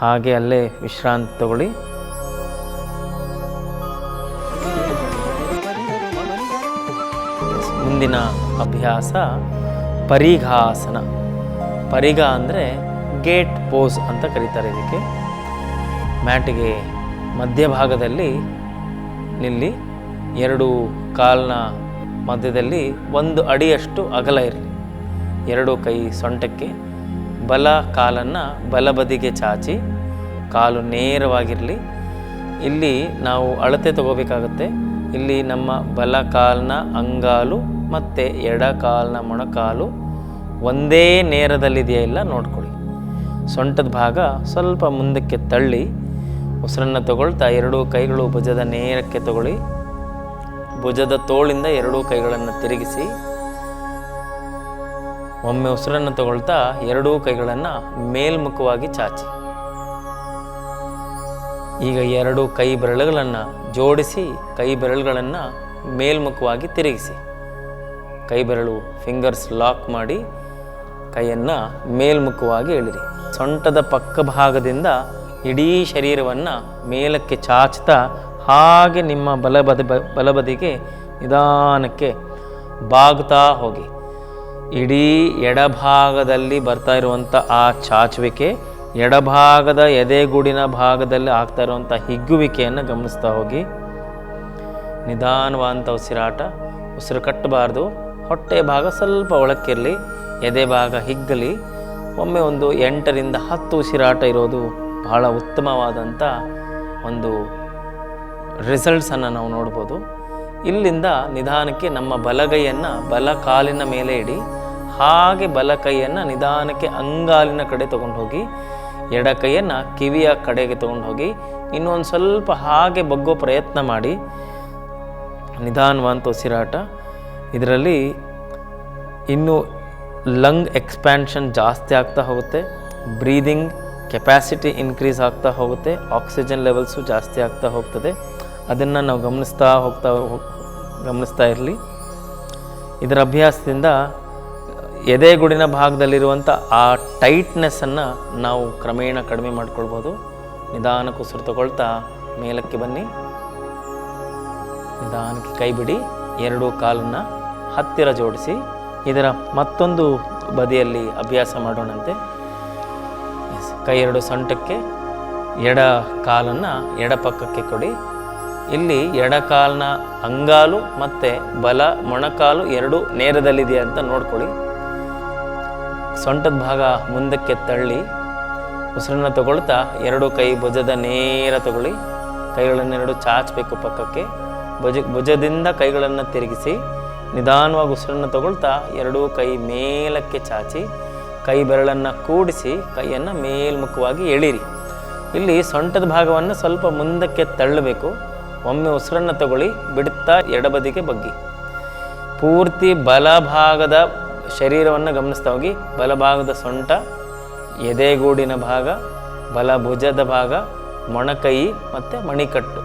ಹಾಗೆ ಅಲ್ಲೇ ವಿಶ್ರಾಂತಿ ತಗೊಳ್ಳಿ. ಮುಂದಿನ ಅಭ್ಯಾಸ ಪರಿಘಾಸನ. ಪರಿಗ ಅಂದರೆ ಗೇಟ್ ಪೋಸ್ ಅಂತ ಕರೀತಾರೆ ಇದಕ್ಕೆ. ಮ್ಯಾಟಿಗೆ ಮಧ್ಯಭಾಗದಲ್ಲಿ ನಿಲ್ಲಿ ಎರಡು ಕಾಲಿನ ಮಧ್ಯದಲ್ಲಿ ಒಂದು ಅಡಿಯಷ್ಟು ಅಗಲ ಇರಲಿ. ಎರಡು ಕೈ ಸೊಂಟಕ್ಕೆ ಬಲ ಕಾಲನ್ನು ಬಲಬದಿಗೆ ಚಾಚಿ ಕಾಲು ನೇರವಾಗಿರಲಿ. ಇಲ್ಲಿ ನಾವು ಅಳತೆ ತಗೋಬೇಕಾಗುತ್ತೆ. ಇಲ್ಲಿ ನಮ್ಮ ಬಲ ಕಾಲಿನ ಅಂಗಾಲು ಮತ್ತು ಎಡ ಕಾಲಿನ ಮೊಣಕಾಲು ಒಂದೇ ನೇರದಲ್ಲಿದೆಯಾ ಇಲ್ಲ ನೋಡ್ಕೊಳ್ಳಿ. ಸೊಂಟದ ಭಾಗ ಸ್ವಲ್ಪ ಮುಂದಕ್ಕೆ ತಳ್ಳಿ ಉಸಿರನ್ನು ತಗೊಳ್ತಾ ಎರಡೂ ಕೈಗಳು ಭುಜದ ನೇರಕ್ಕೆ ತಗೊಳ್ಳಿ. ಭುಜದ ತೋಳಿಂದ ಎರಡೂ ಕೈಗಳನ್ನು ತಿರುಗಿಸಿ ಒಮ್ಮೆ ಉಸಿರನ್ನು ತಗೊಳ್ತಾ ಎರಡೂ ಕೈಗಳನ್ನು ಮೇಲ್ಮುಖವಾಗಿ ಚಾಚಿ. ಈಗ ಎರಡು ಕೈ ಬೆರಳುಗಳನ್ನು ಜೋಡಿಸಿ ಕೈ ಬೆರಳುಗಳನ್ನು ಮೇಲ್ಮುಖವಾಗಿ ತಿರುಗಿಸಿ. ಕೈ ಬೆರಳು ಫಿಂಗರ್ಸ್ ಲಾಕ್ ಮಾಡಿ ಕೈಯನ್ನು ಮೇಲ್ಮುಖವಾಗಿ ಎಳಿರಿ. ಸೊಂಟದ ಪಕ್ಕ ಭಾಗದಿಂದ ಇಡೀ ಶರೀರವನ್ನು ಮೇಲಕ್ಕೆ ಚಾಚ್ತಾ ಹಾಗೆ ನಿಮ್ಮ ಬಲಬದಿ ಬಲಬದಿಗೆ ನಿಧಾನಕ್ಕೆ ಬಾಗ್ತಾ ಹೋಗಿ. ಇಡೀ ಎಡಭಾಗದಲ್ಲಿ ಬರ್ತಾ ಇರುವಂಥ ಆ ಚಾಚುವಿಕೆ, ಎಡಭಾಗದ ಎದೆಗೂಡಿನ ಭಾಗದಲ್ಲಿ ಆಗ್ತಾ ಇರುವಂಥ ಹಿಗ್ಗುವಿಕೆಯನ್ನು ಗಮನಿಸ್ತಾ ಹೋಗಿ. ನಿಧಾನವಾದಂಥ ಉಸಿರಾಟ, ಉಸಿರು ಕಟ್ಟಬಾರ್ದು. ಹೊಟ್ಟೆ ಭಾಗ ಸ್ವಲ್ಪ ಒಳಕ್ಕಿರಲಿ, ಎದೆ ಭಾಗ ಹಿಗ್ಗಲಿ, ಒಮ್ಮೆ ಒಂದು ಎಂಟರಿಂದ ಹತ್ತು ಉಸಿರಾಟ ಇರೋದು ಬಹಳ ಉತ್ತಮವಾದಂಥ ಒಂದು ರಿಸಲ್ಟ್ಸನ್ನು ನಾವು ನೋಡ್ಬೋದು. ಇಲ್ಲಿಂದ ನಿಧಾನಕ್ಕೆ ನಮ್ಮ ಬಲಗೈಯನ್ನು ಬಲ ಕಾಲಿನ ಮೇಲೆ ಇಡಿ, ಹಾಗೆ ಬಲ ಕೈಯನ್ನು ನಿಧಾನಕ್ಕೆ ಅಂಗಾಲಿನ ಕಡೆ ತೊಗೊಂಡು ಹೋಗಿ ಎಡ ಕೈಯನ್ನು ಕಿವಿಯ ಕಡೆಗೆ ತೊಗೊಂಡು ಹೋಗಿ ಇನ್ನೊಂದು ಸ್ವಲ್ಪ ಹಾಗೆ ಬಗ್ಗೋ ಪ್ರಯತ್ನ ಮಾಡಿ. ನಿಧಾನವಂತ ಉಸಿರಾಟ. ಇದರಲ್ಲಿ ಇನ್ನು ಲಂಗ್ ಎಕ್ಸ್ಪ್ಯಾನ್ಷನ್ ಜಾಸ್ತಿ ಆಗ್ತಾ ಹೋಗುತ್ತೆ, ಬ್ರೀದಿಂಗ್ ಕೆಪ್ಯಾಸಿಟಿ ಇನ್ಕ್ರೀಸ್ ಆಗ್ತಾ ಹೋಗುತ್ತೆ, ಆಕ್ಸಿಜನ್ ಲೆವೆಲ್ಸು ಜಾಸ್ತಿ ಆಗ್ತಾ ಹೋಗ್ತದೆ. ಅದನ್ನು ನಾವು ಗಮನಿಸ್ತಾ ಹೋಗ್ತಾ ಹೋಗ್- ಗಮನಿಸ್ತಾ ಇರಲಿ. ಇದರ ಅಭ್ಯಾಸದಿಂದ ಎದೆಗುಡಿನ ಭಾಗದಲ್ಲಿರುವಂಥ ಆ ಟೈಟ್ನೆಸ್ಸನ್ನು ನಾವು ಕ್ರಮೇಣ ಕಡಿಮೆ ಮಾಡ್ಕೊಳ್ಬೋದು. ನಿಧಾನಕ್ಕೆ ಉಸಿರು ತಗೊಳ್ತಾ ಮೇಲಕ್ಕೆ ಬನ್ನಿ. ನಿಧಾನಕ್ಕೆ ಕೈ ಬಿಡಿ. ಎರಡೂ ಕಾಲನ್ನು ಹತ್ತಿರ ಜೋಡಿಸಿ ಇದರ ಮತ್ತೊಂದು ಬದಿಯಲ್ಲಿ ಅಭ್ಯಾಸ ಮಾಡೋಣಂತೆ. ಕೈ ಎರಡು ಸೊಂಟಕ್ಕೆ, ಎಡ ಕಾಲನ್ನು ಎಡ ಪಕ್ಕಕ್ಕೆ ಕೊಡಿ. ಇಲ್ಲಿ ಎಡ ಕಾಲಿನ ಅಂಗಾಲು ಮತ್ತು ಬಲ ಮೊಣಕಾಲು ಎರಡು ನೇರದಲ್ಲಿದೆಯಾ ಅಂತ ನೋಡ್ಕೊಳ್ಳಿ. ಸೊಂಟದ ಭಾಗ ಮುಂದಕ್ಕೆ ತಳ್ಳಿ, ಉಸಿರನ್ನ ತಗೊಳ್ತಾ ಎರಡು ಕೈ ಭುಜದ ನೇರ ತಗೊಳ್ಳಿ. ಕೈಗಳನ್ನೆರಡು ಚಾಚಬೇಕು ಪಕ್ಕಕ್ಕೆ. ಭುಜ, ಭುಜದಿಂದ ಕೈಗಳನ್ನು ತಿರುಗಿಸಿ ನಿಧಾನವಾಗಿ ಉಸಿರನ್ನು ತಗೊಳ್ತಾ ಎರಡೂ ಕೈ ಮೇಲಕ್ಕೆ ಚಾಚಿ, ಕೈ ಬೆರಳನ್ನು ಕೂಡಿಸಿ, ಕೈಯನ್ನು ಮೇಲ್ಮುಖವಾಗಿ ಎಳಿರಿ. ಇಲ್ಲಿ ಸೊಂಟದ ಭಾಗವನ್ನು ಸ್ವಲ್ಪ ಮುಂದಕ್ಕೆ ತಳ್ಳಬೇಕು. ಒಮ್ಮೆ ಉಸಿರನ್ನು ತಗೊಳ್ಳಿ, ಬಿಡುತ್ತಾ ಎಡಬದಿಗೆ ಬಗ್ಗಿ. ಪೂರ್ತಿ ಬಲಭಾಗದ ಶರೀರವನ್ನು ಗಮನಿಸ್ತಾ ಹೋಗಿ. ಬಲಭಾಗದ ಸೊಂಟ, ಎದೆಗೂಡಿನ ಭಾಗ ಬಲ ಭುಜದ ಭಾಗ, ಮೊಣಕೈ ಮತ್ತು ಮಣಿಕಟ್ಟು.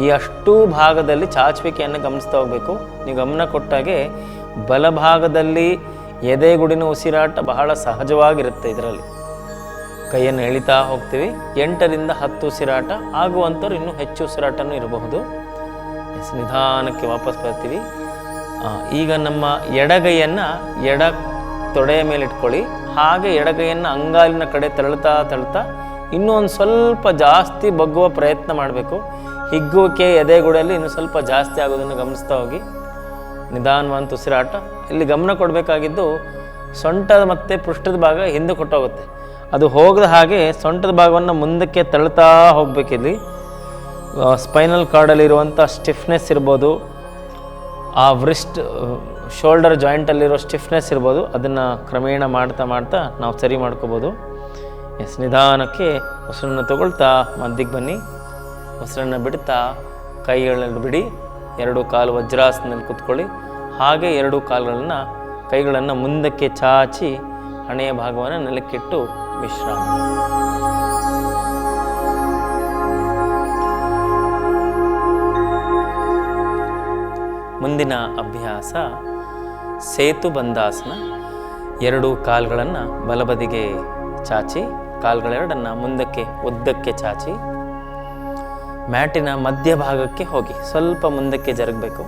ಈ ಅಷ್ಟೂ ಭಾಗದಲ್ಲಿ ಚಾಚುವಿಕೆಯನ್ನು ಗಮನಿಸ್ತಾ ಹೋಗಬೇಕು. ನೀವು ಗಮನ ಕೊಟ್ಟಾಗೆ ಬಲಭಾಗದಲ್ಲಿ ಎದೆಗುಡಿನ ಉಸಿರಾಟ ಬಹಳ ಸಹಜವಾಗಿರುತ್ತೆ ಇದರಲ್ಲಿ. ಕೈಯನ್ನು ಎಳಿತಾ ಹೋಗ್ತೀವಿ. ಎಂಟರಿಂದ ಹತ್ತು ಉಸಿರಾಟ, ಆಗುವಂಥವ್ರು ಇನ್ನೂ ಹೆಚ್ಚು ಉಸಿರಾಟನೂ ಇರಬಹುದು. ನಿಧಾನಕ್ಕೆ ವಾಪಸ್ ಬರ್ತೀವಿ. ಈಗ ನಮ್ಮ ಎಡಗೈಯನ್ನು ಎಡ ತೊಡೆಯ ಮೇಲೆ ಇಟ್ಕೊಳ್ಳಿ. ಹಾಗೆ ಎಡಗೈಯನ್ನು ಅಂಗಾಲಿನ ಕಡೆ ತಳ್ತಾ ತಳ್ತಾ ಇನ್ನೂ ಒಂದು ಸ್ವಲ್ಪ ಜಾಸ್ತಿ ಬಗ್ಗುವ ಪ್ರಯತ್ನ ಮಾಡಬೇಕು. ಹಿಗ್ಗುವಿಕೆ ಎದೆಗುಡಲ್ಲಿ ಇನ್ನು ಸ್ವಲ್ಪ ಜಾಸ್ತಿ ಆಗೋದನ್ನು ಗಮನಿಸ್ತಾ ಹೋಗಿ. ನಿಧಾನವಂತ ಉಸಿರಾಟ. ಇಲ್ಲಿ ಗಮನ ಕೊಡಬೇಕಾಗಿದ್ದು ಸೊಂಟದ ಮತ್ತು ಪೃಷ್ಠದ ಭಾಗ ಹಿಂದೆ ಕೊಟ್ಟೋಗುತ್ತೆ. ಅದು ಹೋಗದ ಹಾಗೆ ಸೊಂಟದ ಭಾಗವನ್ನು ಮುಂದಕ್ಕೆ ತಳ್ತಾ ಹೋಗಬೇಕಿಲ್ಲಿ. ಸ್ಪೈನಲ್ ಕಾರ್ಡಲ್ಲಿರುವಂಥ ಸ್ಟಿಫ್ನೆಸ್ ಇರ್ಬೋದು. ಆ ವ್ರಿಸ್ಟ್, ಶೋಲ್ಡರ್ ಜಾಯಿಂಟಲ್ಲಿರೋ ಸ್ಟಿಫ್ನೆಸ್ ಇರ್ಬೋದು. ಅದನ್ನು ಕ್ರಮೇಣ ಮಾಡ್ತಾ ಮಾಡ್ತಾ ನಾವು ಸರಿ ಮಾಡ್ಕೋಬೋದು. ಎಸ್, ನಿಧಾನಕ್ಕೆ ಉಸಿರನ್ನು ತಗೊಳ್ತಾ ಮದ್ದಿಗೆ ಬನ್ನಿ. ಉಸಿರನ್ನು ಬಿಡ್ತಾ ಕೈಗಳನ್ನು ಬಿಡಿ, ಎರಡು ಕಾಲು ವಜ್ರಾಸನದಲ್ಲಿ ಕೂತ್ಕೊಳ್ಳಿ. ಹಾಗೆ ಎರಡು ಕಾಲುಗಳನ್ನು ಕೈಗಳನ್ನು ಮುಂದಕ್ಕೆ ಚಾಚಿ ಹಣೆಯ ಭಾಗವನ್ನು ನೆಲಕ್ಕಿಟ್ಟು ವಿಶ್ರಾಮ ಮುಂದಿನ ಅಭ್ಯಾಸ ಸೇತು ಬಂದಾಸನ. ಎರಡು ಕಾಲುಗಳನ್ನು ಬಲಬದಿಗೆ ಚಾಚಿ, ಕಾಲುಗಳೆರಡನ್ನು ಮುಂದಕ್ಕೆ, ಉದ್ದಕ್ಕೆ ಚಾಚಿ. ಮ್ಯಾಟಿನ ಮಧ್ಯಭಾಗಕ್ಕೆ ಹೋಗಿ ಸ್ವಲ್ಪ ಮುಂದಕ್ಕೆ ಜರುಗಬೇಕು.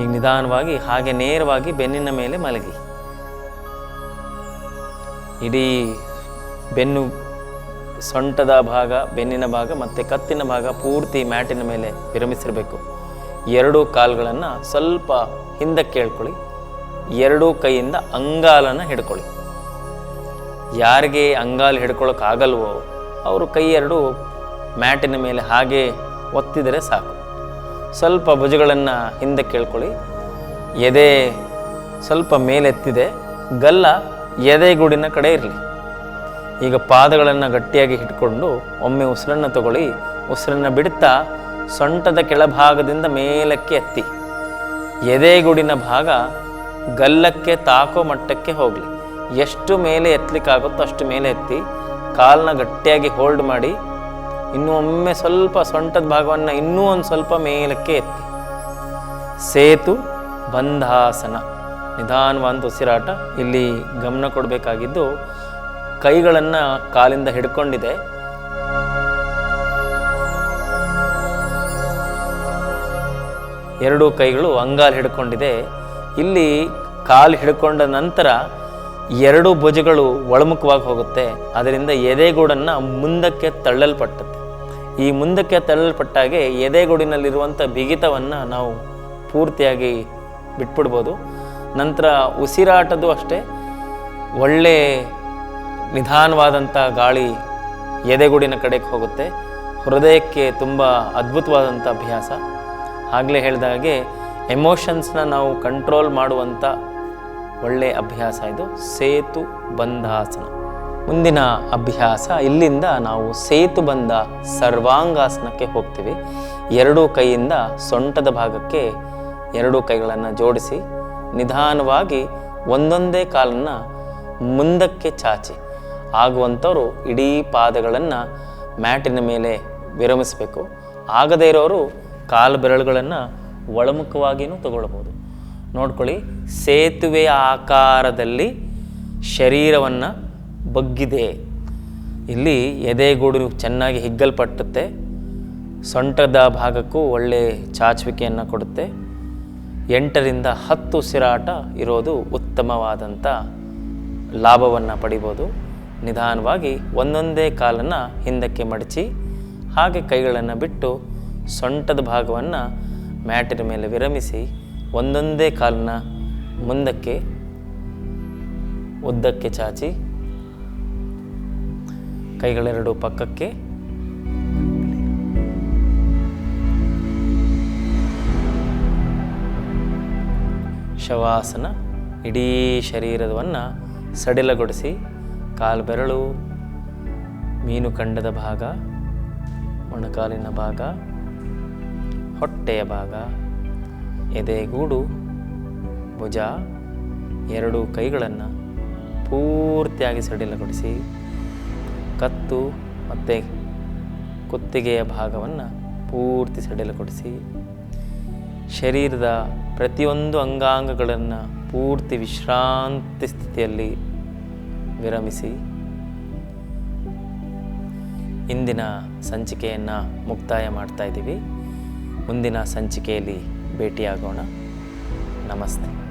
ಈಗ ನಿಧಾನವಾಗಿ, ಹಾಗೆ ನೇರವಾಗಿ ಬೆನ್ನಿನ ಮೇಲೆ ಮಲಗಿ. ಇಡೀ ಬೆನ್ನು ಸೊಂಟದ ಭಾಗ, ಬೆನ್ನಿನ ಭಾಗ ಮತ್ತು ಕತ್ತಿನ ಭಾಗ ಪೂರ್ತಿ ಮ್ಯಾಟಿನ ಮೇಲೆ ವಿರಮಿಸಿರಬೇಕು. ಎರಡೂ ಕಾಲುಗಳನ್ನು ಸ್ವಲ್ಪ ಹಿಂದಕ್ಕೆ ಹೇಳ್ಕೊಳ್ಳಿ. ಎರಡೂ ಕೈಯಿಂದ ಅಂಗಾಲನ್ನು ಹಿಡ್ಕೊಳ್ಳಿ. ಯಾರಿಗೆ ಅಂಗಾಲು ಹಿಡ್ಕೊಳ್ಳೋಕ್ಕಾಗಲ್ವೋ ಅವರು ಕೈ ಎರಡು ಮ್ಯಾಟಿನ ಮೇಲೆ ಹಾಗೆ ಒತ್ತಿದರೆ ಸಾಕು. ಸ್ವಲ್ಪ ಭುಜಗಳನ್ನು ಹಿಂದೆ ಕೇಳ್ಕೊಳ್ಳಿ. ಎದೆ ಸ್ವಲ್ಪ ಮೇಲೆತ್ತಿದೆ. ಗಲ್ಲ ಎದೆಗೂಡಿನ ಕಡೆ ಇರಲಿ. ಈಗ ಪಾದಗಳನ್ನು ಗಟ್ಟಿಯಾಗಿ ಹಿಡ್ಕೊಂಡು ಒಮ್ಮೆ ಉಸಿರನ್ನು ತಗೊಳ್ಳಿ. ಉಸಿರನ್ನು ಬಿಡುತ್ತಾ ಸೊಂಟದ ಕೆಳಭಾಗದಿಂದ ಮೇಲಕ್ಕೆ ಎತ್ತಿ. ಎದೆಗೂಡಿನ ಭಾಗ ಗಲ್ಲಕ್ಕೆ ತಾಕೋ ಮಟ್ಟಕ್ಕೆ ಹೋಗಲಿ. ಎಷ್ಟು ಮೇಲೆ ಎತ್ತಲಿಕ್ಕಾಗುತ್ತೋ ಅಷ್ಟು ಮೇಲೆ ಎತ್ತಿ. ಕಾಲನ್ನ ಗಟ್ಟಿಯಾಗಿ ಹೋಲ್ಡ್ ಮಾಡಿ. ಇನ್ನೂ ಒಮ್ಮೆ ಸ್ವಲ್ಪ ಸೊಂಟದ ಭಾಗವನ್ನು ಇನ್ನೂ ಒಂದು ಸ್ವಲ್ಪ ಮೇಲಕ್ಕೆ ಎತ್ತಿ. ಸೇತು ಬಂಧಾಸನ. ನಿಧಾನವಾದ ಉಸಿರಾಟ. ಇಲ್ಲಿ ಗಮನ ಕೊಡಬೇಕಾಗಿದ್ದು ಕೈಗಳನ್ನು ಕಾಲಿಂದ ಹಿಡ್ಕೊಂಡಿದೆ. ಎರಡೂ ಕೈಗಳು ಅಂಗಾಲು ಹಿಡ್ಕೊಂಡಿದೆ. ಇಲ್ಲಿ ಕಾಲು ಹಿಡ್ಕೊಂಡ ನಂತರ ಎರಡು ಭುಜಗಳು ಒಳಮುಖವಾಗಿ ಹೋಗುತ್ತೆ. ಅದರಿಂದ ಎದೆಗೂಡನ್ನು ಮುಂದಕ್ಕೆ ತಳ್ಳಲ್ಪಟ್ಟುತ್ತೆ ಈ ಮುಂದಕ್ಕೆ ತಳ್ಳಲ್ಪಟ್ಟಾಗೆ ಎದೆಗೂಡಿನಲ್ಲಿರುವಂಥ ಬಿಗಿತವನ್ನು ನಾವು ಪೂರ್ತಿಯಾಗಿ ಬಿಟ್ಬಿಡ್ಬೋದು. ನಂತರ ಉಸಿರಾಟದ್ದು ಅಷ್ಟೇ. ಒಳ್ಳೆ ನಿಧಾನವಾದಂಥ ಗಾಳಿ ಎದೆಗೂಡಿನ ಕಡೆಗೆ ಹೋಗುತ್ತೆ. ಹೃದಯಕ್ಕೆ ತುಂಬ ಅದ್ಭುತವಾದಂಥ ಅಭ್ಯಾಸ. ಆಗಲೇ ಹೇಳಿದ ಹಾಗೆ ಎಮೋಷನ್ಸ್ನ ನಾವು ಕಂಟ್ರೋಲ್ ಮಾಡುವಂಥ ಒಳ್ಳೆಯ ಅಭ್ಯಾಸ ಇದು. ಸೇತು ಬಂಧಾಸನ. ಮುಂದಿನ ಅಭ್ಯಾಸ, ಇಲ್ಲಿಂದ ನಾವು ಸೇತು ಬಂದ ಸರ್ವಾಂಗಾಸನಕ್ಕೆ ಹೋಗ್ತೀವಿ. ಎರಡೂ ಕೈಯಿಂದ ಸೊಂಟದ ಭಾಗಕ್ಕೆ ಎರಡೂ ಕೈಗಳನ್ನು ಜೋಡಿಸಿ, ನಿಧಾನವಾಗಿ ಒಂದೊಂದೇ ಕಾಲನ್ನು ಮುಂದಕ್ಕೆ ಚಾಚಿ. ಆಗುವಂಥವರು ಇಡೀ ಪಾದಗಳನ್ನು ಮ್ಯಾಟಿನ ಮೇಲೆ ವಿರಮಿಸಬೇಕು. ಆಗದೇ ಇರೋರು ಕಾಲು ಬೆರಳುಗಳನ್ನು ಒಳಮುಖವಾಗಿಯೂ ತಗೊಳ್ಬೋದು ನೋಡ್ಕೊಳ್ಳಿ, ಸೇತುವೆಯ ಆಕಾರದಲ್ಲಿ ಶರೀರವನ್ನು ಬಗ್ಗಿದೆ. ಇಲ್ಲಿ ಎದೆಗೂಡು ಚೆನ್ನಾಗಿ ಹಿಗ್ಗಲ್ಪಟ್ಟುತ್ತೆ. ಸೊಂಟದ ಭಾಗಕ್ಕೂ ಒಳ್ಳೆ ಚಾಚುವಿಕೆಯನ್ನು ಕೊಡುತ್ತೆ. ಎಂಟರಿಂದ ಹತ್ತು ಉಸಿರಾಟ ಇರೋದು ಉತ್ತಮವಾದಂಥ ಲಾಭವನ್ನು ಪಡಿಬೋದು. ನಿಧಾನವಾಗಿ ಒಂದೊಂದೇ ಕಾಲನ್ನು ಹಿಂದಕ್ಕೆ ಮಡಚಿ, ಹಾಗೆ ಕೈಗಳನ್ನು ಬಿಟ್ಟು ಸೊಂಟದ ಭಾಗವನ್ನು ಮ್ಯಾಟಿನ ಮೇಲೆ ವಿರಮಿಸಿ ಒಂದೊಂದೇ ಕಾಲನ್ನ ಮುಂದಕ್ಕೆ, ಉದ್ದಕ್ಕೆ ಚಾಚಿ ಕೈಗಳೆರಡು ಪಕ್ಕಕ್ಕೆ. ಶವಾಸನ ಇಡೀ ಶರೀರವನ್ನು ಸಡಿಲಗೊಳಿಸಿ ಕಾಲು ಬೆರಳು ಮೀನುಖಂಡದ ಭಾಗ, ಮೊಣಕಾಲಿನ ಭಾಗ, ಹೊಟ್ಟೆಯ ಭಾಗ ಎದೆಗೂಡು ಭುಜ, ಎರಡು ಕೈಗಳನ್ನು ಪೂರ್ತಿಯಾಗಿ ಸಡಿಲಗೊಳಿಸಿ ಕತ್ತು ಮತ್ತು ಕುತ್ತಿಗೆಯ ಭಾಗವನ್ನು ಪೂರ್ತಿ ಸಡಿಲಗೊಳಿಸಿ ಶರೀರದ ಪ್ರತಿಯೊಂದು ಅಂಗಾಂಗಗಳನ್ನು ಪೂರ್ತಿ ವಿಶ್ರಾಂತಿ ಸ್ಥಿತಿಯಲ್ಲಿ ವಿರಮಿಸಿ, ಇಂದಿನ ಸಂಚಿಕೆಯನ್ನು ಮುಕ್ತಾಯ ಮಾಡ್ತಾ ಇದ್ದೀವಿ. ಮುಂದಿನ ಸಂಚಿಕೆಯಲ್ಲಿ ಭೇಟಿಯಾಗೋಣ. ನಮಸ್ತೆ.